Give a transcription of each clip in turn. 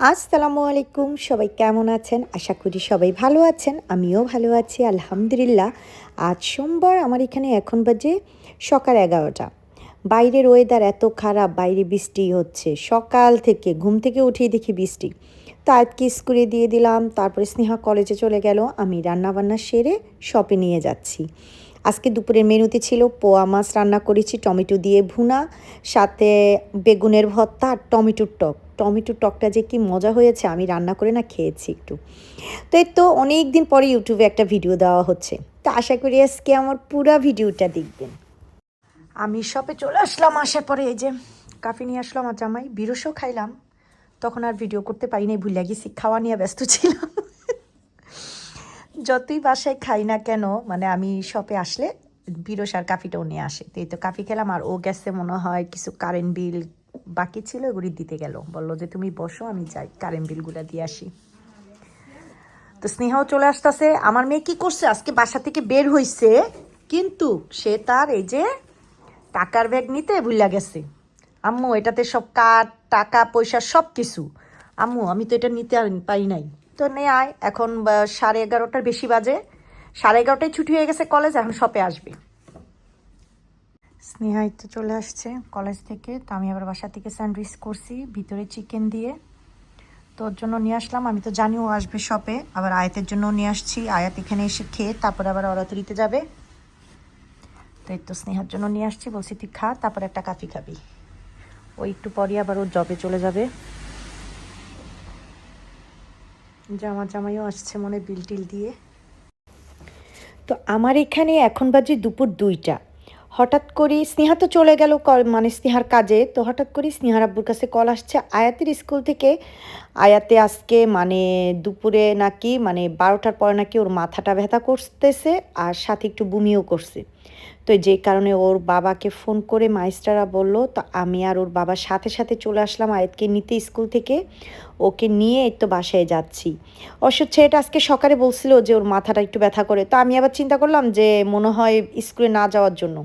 আসসালামু আলাইকুম, সবাই কেমন আছেন? আশা করি সবাই ভালো আছেন, আমিও ভালো আছি, আলহামদুলিল্লাহ। আজ সোমবার, আমার এখানে এখন বাজে সকাল এগারোটা। বাইরের ওয়েদার এত খারাপ, বাইরে বৃষ্টি হচ্ছে। সকাল থেকে, ঘুম থেকে উঠেই দেখি বৃষ্টি। তো আজকে স্কুলে দিয়ে দিলাম, তারপরে স্নেহা কলেজে চলে গেল, আমি রান্নাবান্না সেরে শপে নিয়ে যাচ্ছি। আজকে দুপুরের মেনুতে ছিল পোয়া মাছ রান্না করেছি, টমেটো দিয়ে ভুনা, সাথে বেগুনের ভর্তা আর টমেটোর টক। টমেটোর টকটা যে কি মজা হয়েছে, আমি রান্না করে না খেয়েছি একটু। তো এই তো অনেক দিন পরে ইউটিউবে একটা ভিডিও দেওয়া হচ্ছে। তো আশা করি আজকে আমার পুরো ভিডিওটা দেখবেন। আমি শপে চলে আসলাম আসার পরে এই যে কাফি নিয়ে আসলাম আর জামাই, বিরসও খাইলাম। তখন আর ভিডিও করতে পারি নাই, ভুলে গেছি, খাওয়া নিয়ে ব্যস্ত ছিলাম। যতই বাসায় খাই না কেন মানে আমি শপে আসলে বিরস আর কাফিটাও নিয়ে আসে। তো এই তো কাফি খেলাম, আর ও গেছে মনে হয় কিছু কারেন্ট বিল বাকি ছিল, এগুলি দিতে গেল। বলল যে, তুমি বসো, আমি যাই। কারেন্ট বিলগুলো দিয়ে আসি। তো স্নেহাও চলে আসতেছে, আমার মেয়ে কি করছে? আজকে বাসা থেকে বের হইছে, কিন্তু সে তার এই যে টাকার ব্যাগ নিতে ভুলে গেছে। আম্মু, এটাতে সব কাঠ টাকা, পয়সা সব কিছু আম্মু, আমি তো এটা নিতে পারি নাই। তো নে আয়, এখন সাড়ে এগারোটার বেশি বাজে। সাড়ে এগারোটায় ছুটি হয়ে গেছে কলেজ, এখন শপে আসবে। স্নেহাই তো চলে আসছে কলেজ থেকে। তো আমি আবার বাসা থেকে স্যান্ডউইচ করছি, ভিতরে চিকেন দিয়ে। তো ওর জন্য নিয়ে আসলাম। আমি তো জানি ও আসবে শপে। আবার আয়াতের জন্য নিয়ে আসছি। আয়াত এখানে এসে খেয়ে তারপরে আবার অরাতরিতে যাবে। তো এই তো স্নেহার জন্য নিয়ে আসছি। বলছি, তুই খা, তারপর একটা কাফি খাবি। ওই একটু পরই আবার ওর জবে চলে যাবে। জামা জামাইও আসছে মনে বিল টিল দিয়ে। তো আমার এখানে এখন বাজে দুপুর দুইটা। হঠাৎ করে স্নেহা তো চলে গেল মানে স্নেহার কাজে, তো হঠাৎ করে স্নেহার আব্বুর কাছে কল আসছে আয়াতের স্কুল থেকে। আয়াতে আজকে মানে দুপুরে নাকি মানে বারোটার পরে নাকি ওর মাথাটা ব্যথা করতেছে আর সাথে একটু বমিও করছে। তো যে কারণে ওর বাবাকে ফোন করে মাইস্টাররা বলল, তো আমি আর ওর বাবার সাথে সাথে চলে আসলাম আয়াতকে নিতে স্কুল থেকে। ওকে নিয়ে এই তো বাসায় যাচ্ছি। অবশ্য ছেলেটা আজকে সকালে বলছিল যে ওর মাথাটা একটু ব্যথা করে। তো আমি আবার চিন্তা করলাম যে মনে হয় স্কুলে না যাওয়ার জন্য।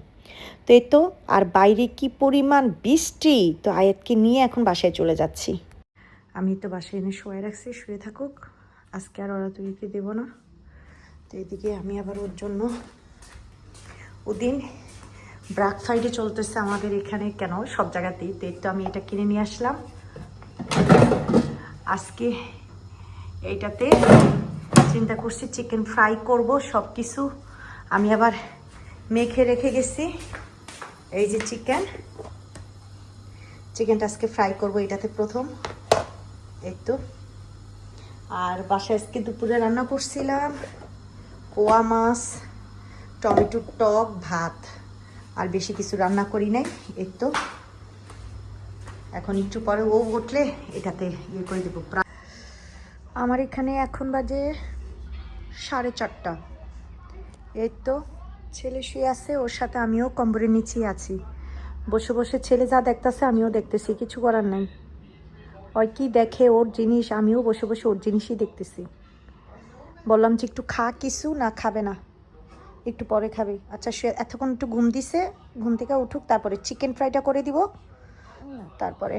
তো এই তো, আর বাইরে কি পরিমাণ বৃষ্টি? তো আয়াতকে নিয়ে এখন বাসায় চলে যাচ্ছি। আমি তো বাসায় এনে শুয়ে রাখছি, শুয়ে থাকুক। আজকে আর ওরা তুলিতে দেবো না। তো এদিকে আমি আবার ওর জন্য ওদিন ব্রাক ফ্রাইডে চলতেছে আমাদের এখানে কেন? সব জায়গাতেই। তো তো আমি এটা কিনে নিয়ে আসলাম। আজকে এইটাতে চিন্তা করছি, চিকেন ফ্রাই করব সব কিছু আমি আবার মেখে রেখে গেছি। এই যে চিকেন। চিকেনটা আজকে ফ্রাই করব, এটাতে প্রথম। এই তো আর বাসায় আজকে দুপুরে রান্না করছিলাম কোয়া মাছ টমেটোর টক, ভাত। আর বেশি কিছু রান্না করি নাই এই তো এখন একটু পরে ও উঠলে এটাতে ইয়ে করে দেবো। আমার এখানে এখন বাজে সাড়ে চারটা। এই তো ছেলে শুয়ে আছে, ওর সাথে আমিও কম্বরের নিচেই আছি। বসে বসে ছেলে যা দেখতেছে, আমিও দেখতেছি, কিছু করার নাই। ওই কি দেখে ওর জিনিস, আমিও বসে বসে ওর জিনিসই দেখতেছি। বললাম যে একটু খা, কিছু না, খাবে না। একটু পরে খাবে। আচ্ছা সে এতক্ষণ একটু ঘুম দিছে, ঘুম থেকে উঠুক, তারপরে চিকেন ফ্রাইটা করে দিব। তারপরে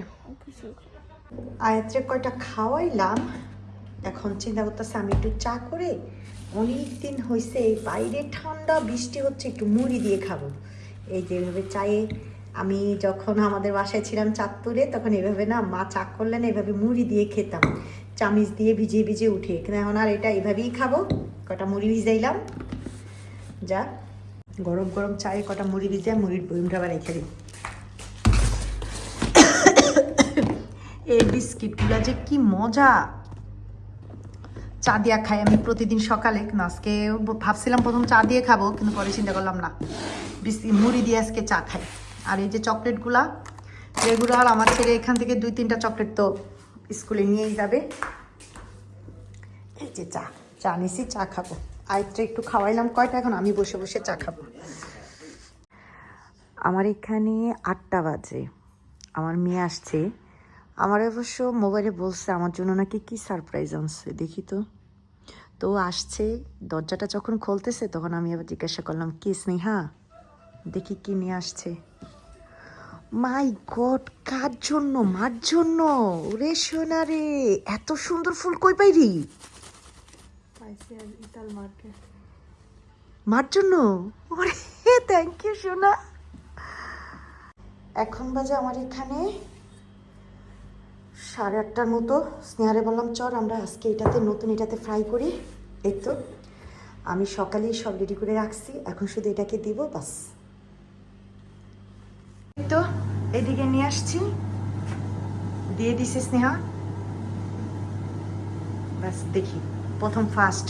আয়াত্রে কয়টা খাওয়াইলাম, এখন চিন্তা করতেছে আমি একটু চা করে অনেক দিন হয়েছে এই বাইরে ঠান্ডা, বৃষ্টি হচ্ছে, একটু মুড়ি দিয়ে খাব। এই যে এভাবে চায়ে আমি যখন আমাদের বাসায় ছিলাম চাঁদপুরে, তখন এভাবে না মা চা করলে না এভাবে মুড়ি দিয়ে খেতাম। চামিচ দিয়ে ভিজিয়ে ভিজিয়ে উঠে কিন্তু এখন আর এটা এভাবেই খাব। কটা মুড়ি ভিজাইলাম। যা, গরম গরম চায়ে কটা মুড়ি ভিজে মুড়ির বইমটা আবার রেখে দিই। এই বিস্কিটগুলো যে কি মজা! চা দিয়া খাই। আমি প্রতিদিন সকালে কিন্তু আজকে ভাবছিলাম প্রথম চা দিয়ে খাব, কিন্তু পরে চিন্তা করলাম না। বিস্কিট মুড়ি দিয়ে আজকে চা খাই। আর এই যে চকলেটগুলা রেগুলার আমার ছেলে এখান থেকে দুই তিনটা চকলেট তো স্কুলে নিয়েই যাবে। এই যে চা চা নিছি, চা খাব। আরেকটা একটু খাওয়াইলাম কয়টা এখন? আমি বসে বসে চা খাব। আমার এখানে আটটা বাজে। আমার মেয়ে আসছে। আমার অবশ্য মোবাইলে বলছে, আমার জন্য নাকি কি সারপ্রাইজ আনছে, দেখি তো। তো আসছে, দরজাটা যখন খুলতেছে, তখন আমি আবার জিজ্ঞাসা করলাম, কি স্নেহা? দেখি কি নিয়ে আসছে। মাই গড, কার জন্য, মার জন্য? রে সোনা রে, এত সুন্দর ফুল কই পাইরি মার জন্য? ওরে থ্যাংক ইউ সোনা। এখন বাজে আমার এখানে সাড়ে আটটার মতো স্নেহারে বললাম, চল আমরা আজকে এটাতে, নতুন এটাতে ফ্রাই করি। এই তো, আমি সকালেই সব রেডি করে রাখছি, এখন শুধু এটাকে দিব, বাস। তো, এদিকে নিয়ে আসছি। দিয়ে দিছে স্নেহা। ব্যাস দেখি, প্রথম ফার্স্ট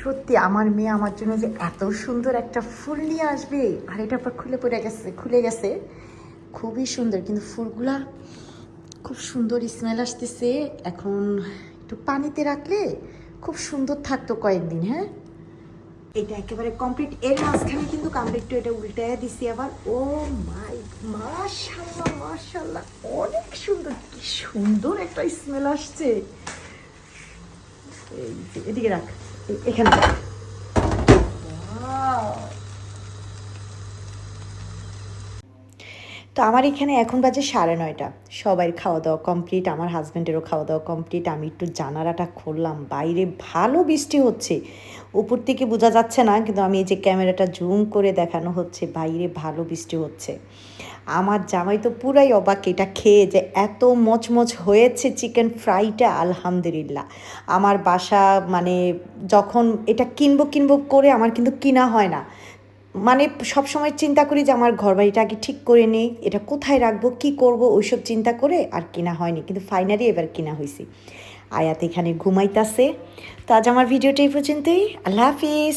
সত্যি, আমার মেয়ে আমার জন্য যে এত সুন্দর একটা ফুল নিয়ে আসবে, আর এটা খুলে পড়ে গেছে, খুলে গেছে। খুবই সুন্দর, কিন্তু ফুলগুলা খুব সুন্দর স্মেল আসতেছে। এখন একটু পানিতে রাখলে খুব সুন্দর থাকতো কয়েকদিন হ্যাঁ? এটা একেবারে কমপ্লিট এর মাঝখানে কিন্তু আমরা একটু এটা উল্টায় দিছি আবার। ও মাই মাশাল্লাহ মাশাল্লাহ অনেক সুন্দর, কি সুন্দর একটা স্মেল আসছে। এদিকে রাখ। এখানে। তো আমার এখানে এখন বাজে সাড়ে নয়টা। সবাই খাওয়া দাওয়া কমপ্লিট আমার হাজব্যান্ডেরও খাওয়া দাওয়া কমপ্লিট আমি একটু জানালাটা খুললাম। বাইরে ভালো বৃষ্টি হচ্ছে। উপর থেকে বোঝা যাচ্ছে না, কিন্তু আমি এই যে ক্যামেরাটা জুম করে দেখানো হচ্ছে, বাইরে ভালো বৃষ্টি হচ্ছে। আমার জামাই তো পুরাই অবাক, এটা খেয়ে যে এত মচমচ হয়েছে চিকেন ফ্রাইটা আলহামদুলিল্লাহ। আমার বাসা মানে যখন এটা কিনবো কিনবো করে আমার কিন্তু কিনা হয় না। মানে সবসময় চিন্তা করি যে আমার ঘর বাড়িটা আগে ঠিক করে নেই, এটা কোথায় রাখব, কি করব, ওইসব চিন্তা করে আর কিনা হয়নি। কিন্তু ফাইনালি এবার কিনা হয়েছি আয়াত এখানে ঘুমাইতাছে। তো আজ আমার ভিডিওটা এই পর্যন্তই। আল্লাহ হাফিজ।